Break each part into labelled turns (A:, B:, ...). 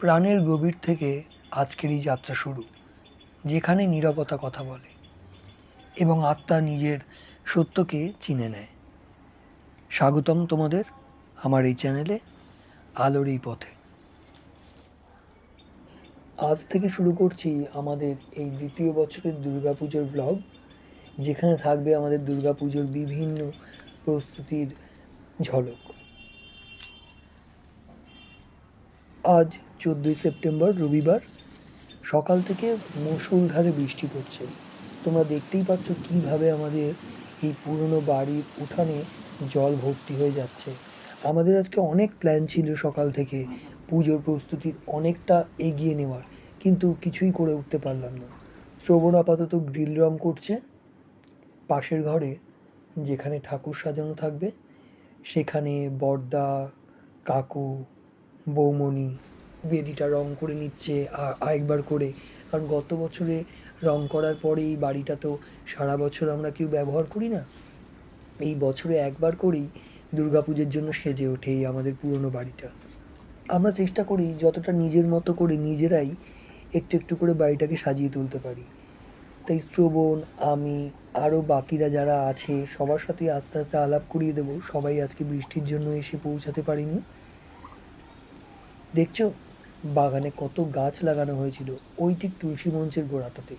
A: প্রাণের গভীর থেকে আজকের এই যাত্রা শুরু, যেখানে নীরবতা কথা বলে এবং আত্মা নিজের সত্যকে চিনে নেয়। স্বাগতম তোমাদের আমার এই চ্যানেলে আলোর এই পথে। আজ থেকে শুরু করছি আমাদের এই দ্বিতীয় বছরের দুর্গাপুজোর ব্লগ যেখানে থাকবে আমাদের দুর্গাপুজোর বিভিন্ন প্রস্তুতির ঝলক। আজ চোদ্দোই সেপ্টেম্বর, রবিবার। সকাল থেকে মুষলধারে বৃষ্টি পড়ছে। তোমরা দেখতেই পাচ্ছ কীভাবে আমাদের এই পুরনো বাড়ির উঠানে জল ভর্তি হয়ে যাচ্ছে। আমাদের আজকে অনেক প্ল্যান ছিল সকাল থেকে। পুজোর প্রস্তুতি অনেকটা এগিয়ে নেওয়ার, কিন্তু কিছুই করে উঠতে পারলাম না। শ্রবণ আপাতত গ্রিল রং করছে। পাশের ঘরে যেখানে ঠাকুর সাজানো থাকবে, সেখানে বর্দা, কাকু বৌমণি বেদিটা রং করে নিচ্ছে আরেকবার করে। কারণ গত বছরে রং করার পরে এই বাড়িটা তো সারা বছর আমরা কেউ ব্যবহার করি না। এই বছরে একবার করেই দুর্গাপুজোর জন্য সেজে ওঠে এই আমাদের পুরনো বাড়িটা। আমরা চেষ্টা করি যতটা নিজের মতো করে নিজেরাই একটু একটু করে বাড়িটাকে সাজিয়ে তুলতে পারি। তাই শ্রবণ, আমি, আরও বাকিরা যারা আছে, সবার সাথে আস্তে আস্তে আলাপ করিয়ে দেবো। সবাই আজকে বৃষ্টির জন্য এসে পৌঁছাতে পারিনি। দেখছ? বাগানে কত গাছ লাগানো হয়েছিল। ওই ঠিক তুলসী মঞ্চের গোড়াটাতে।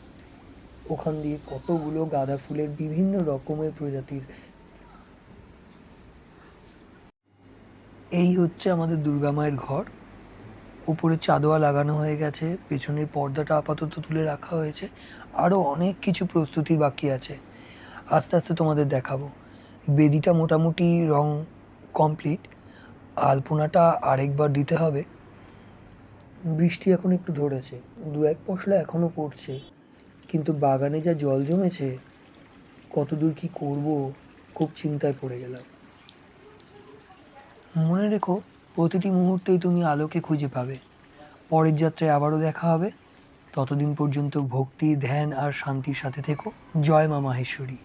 A: ওখান দিয়ে কতগুলো গাঁদা ফুলের বিভিন্ন রকমের প্রজাতির। এই হচ্ছে আমাদের দুর্গা মায়ের ঘর। উপরে চাদোয়া লাগানো হয়ে গেছে। পেছনের পর্দাটা আপাতত তুলে রাখা হয়েছে। আরও অনেক কিছু প্রস্তুতি বাকি আছে। আস্তে আস্তে তোমাদের দেখাবো। বেদিটা মোটামুটি রং কমপ্লিট। আলপনাটা আরেকবার দিতে হবে। বৃষ্টি এখন একটু ধরেছে, দু এক পশলা এখনও পড়ছে। কিন্তু বাগানে যা জল জমেছে, কতদূর কি করব, খুব চিন্তায় পড়ে গেলাম। মনে রেখো, প্রতিটি মুহূর্তেই তুমি আলোকে খুঁজে পাবে। পরের যাত্রায় আবারও দেখা হবে। ততদিন পর্যন্ত ভক্তি, ধ্যান আর শান্তির সাথে থেকো। জয় মা মাহেশ্বরী।